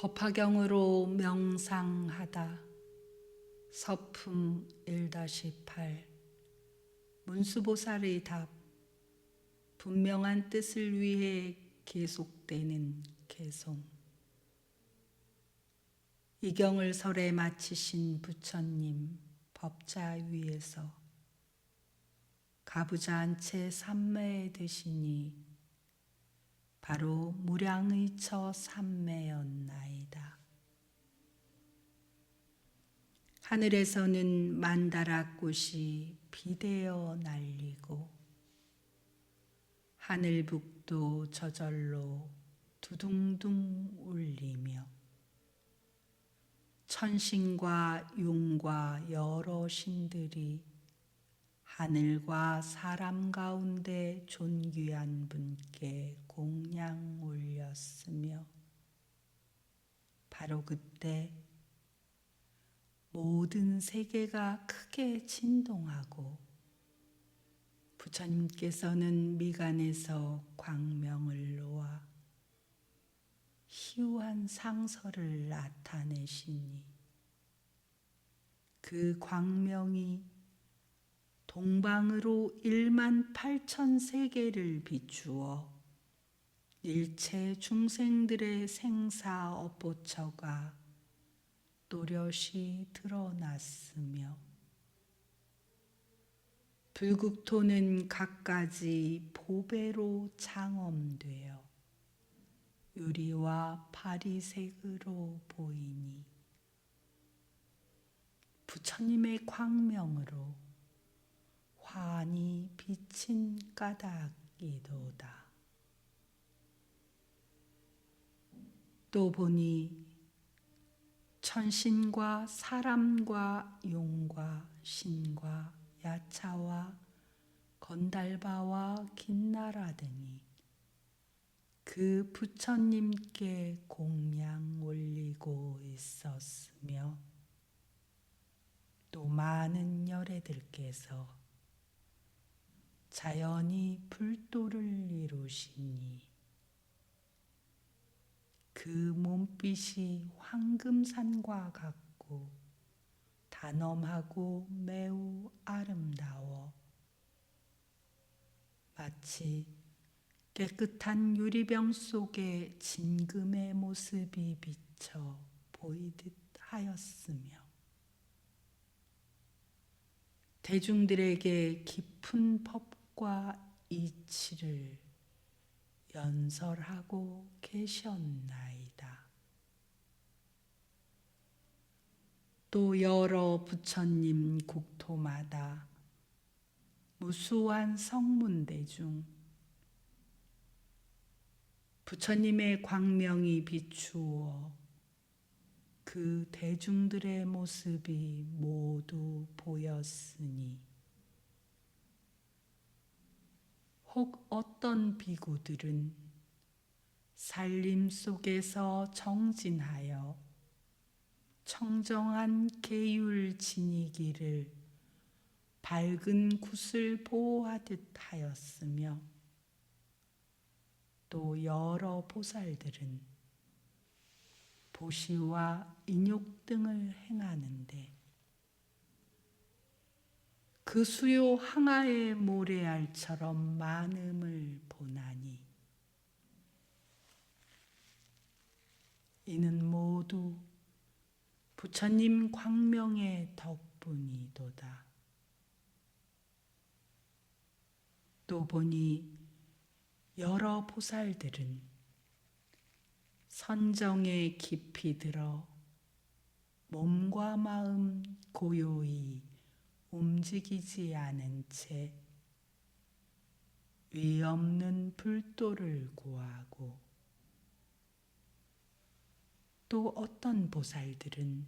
법화경으로 명상하다. 서품 1-8 문수보살의 답. 분명한 뜻을 위해 계속되는 개송. 이 경을 설에 마치신 부처님 법자 위에서 가부좌한 채 삼매에 드시니 바로 무량의 처 삼매였나이다. 하늘에서는 만다라꽃이 비대어 날리고 하늘북도 저절로 두둥둥 울리며 천신과 용과 여러 신들이 하늘과 사람 가운데 존귀한 분께 공양 올렸으며 바로 그때 모든 세계가 크게 진동하고 부처님께서는 미간에서 광명을 놓아 희우한 상서를 나타내시니 그 광명이 동방으로 1만 8천 세계를 비추어 일체 중생들의 생사 업보처가 또렷이 드러났으며 불국토는 갖가지 보배로 장엄되어 유리와 파리색으로 보이니 부처님의 광명으로 환히 비친 까닭이도다. 또 보니 천신과 사람과 용과 신과 야차와 건달바와 긴나라 등이 그 부처님께 공양 올리고 있었으며 또 많은 열애들께서 자연히 불도를 이루시니 그 몸빛이 황금산과 같고 단엄하고 매우 아름다워. 마치 깨끗한 유리병 속에 진금의 모습이 비쳐 보이듯 하였으며 대중들에게 깊은 법 과 이치를 연설하고 계셨나이다. 또 여러 부처님 국토마다 무수한 성문대 중 부처님의 광명이 비추어 그 대중들의 모습이 모두 보였으니 혹 어떤 비구들은 살림 속에서 정진하여 청정한 계율 지니기를 밝은 굿을 보호하듯 하였으며 또 여러 보살들은 보시와 인욕 등을 행하는데 그 수요 항아의 모래알처럼 많음을 보나니 이는 모두 부처님 광명의 덕분이도다. 또 보니 여러 보살들은 선정에 깊이 들어 몸과 마음 고요히 움직이지 않은 채 위없는 불도를 구하고 또 어떤 보살들은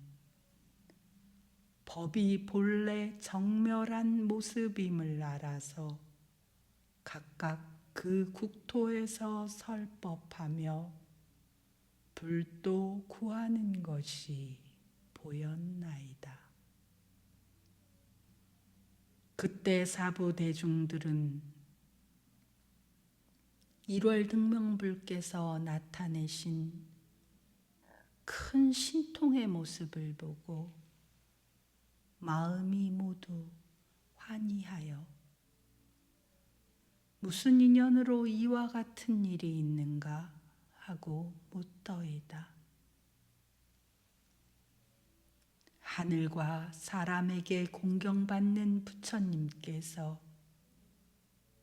법이 본래 정멸한 모습임을 알아서 각각 그 국토에서 설법하며 불도 구하는 것이 보였나이다. 그때 사부 대중들은 일월 등명불께서 나타내신 큰 신통의 모습을 보고 마음이 모두 환희하여 무슨 인연으로 이와 같은 일이 있는가 하고 묻더이다. 하늘과 사람에게 공경받는 부처님께서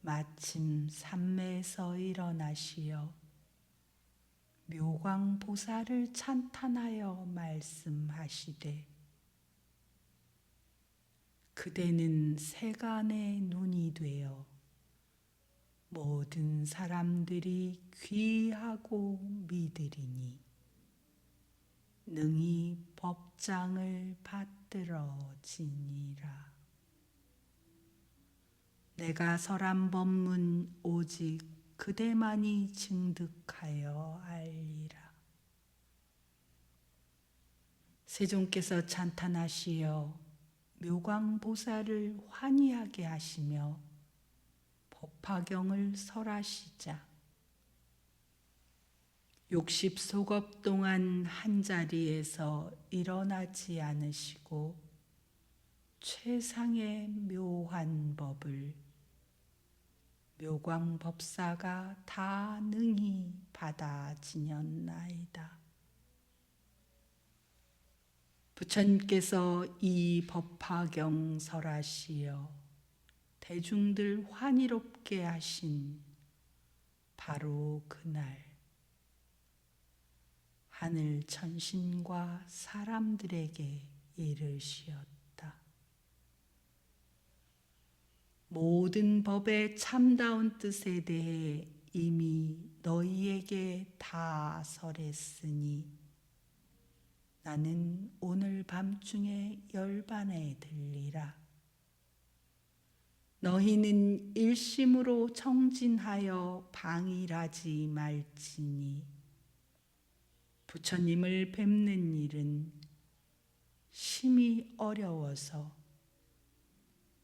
마침 삼매에서 일어나시어 묘광 보살을 찬탄하여 말씀하시되 그대는 세간의 눈이 되어 모든 사람들이 귀하고 믿으리니 능히 법장을 받들어 지니라. 내가 설한 법문 오직 그대만이 증득하여 알리라. 세종께서 찬탄하시어 묘광보살을 환희하게 하시며 법화경을 설하시자 60속업 동안 한 자리에서 일어나지 않으시고 최상의 묘한 법을 묘광 법사가 다 능히 받아 지녔나이다. 부처님께서 이 법화경 설하시어 대중들 환희롭게 하신 바로 그날 하늘 천신과 사람들에게 이르시었다. 모든 법의 참다운 뜻에 대해 이미 너희에게 다 설했으니 나는 오늘 밤중에 열반에 들리라. 너희는 일심으로 정진하여 방일하지 말지니 부처님을 뵙는 일은 심히 어려워서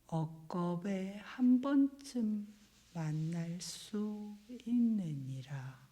억겁에 한 번쯤 만날 수 있느니라.